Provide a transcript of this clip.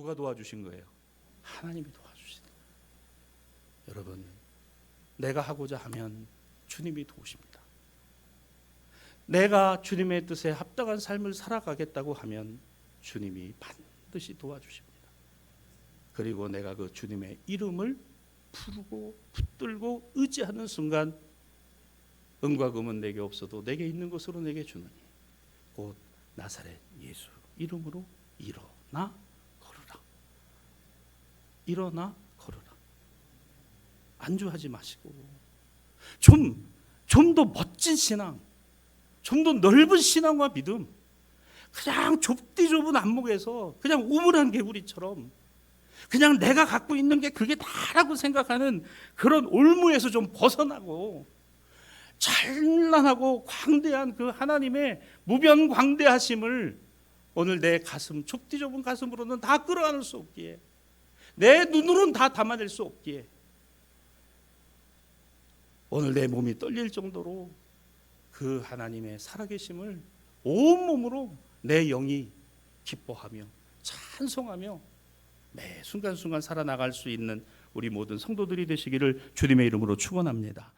누가 도와주신 거예요? 하나님이 도와주신 거예요. 여러분, 내가 하고자 하면 주님이 도우십니다. 내가 주님의 뜻에 합당한 삶을 살아가겠다고 하면 주님이 반드시 도와주십니다. 그리고 내가 그 주님의 이름을 부르고 붙들고 의지하는 순간 은과 금은 내게 없어도 내게 있는 것으로 내게 주느니 곧 나사렛 예수 이름으로 일어나. 일어나 걸으라. 안주하지 마시고 좀 좀 더 멋진 신앙, 좀 더 넓은 신앙과 믿음. 그냥 좁디 좁은 안목에서 그냥 우물한 개구리처럼 그냥 내가 갖고 있는 게 그게 다라고 생각하는 그런 올무에서 좀 벗어나고 찬란하고 광대한 그 하나님의 무변 광대하심을 오늘 내 가슴 좁디 좁은 가슴으로는 다 끌어안을 수 없기에 내 눈으로는 다 담아낼 수 없기에 오늘 내 몸이 떨릴 정도로 그 하나님의 살아계심을 온 몸으로 내 영이 기뻐하며 찬송하며 매 순간순간 살아나갈 수 있는 우리 모든 성도들이 되시기를 주님의 이름으로 축원합니다.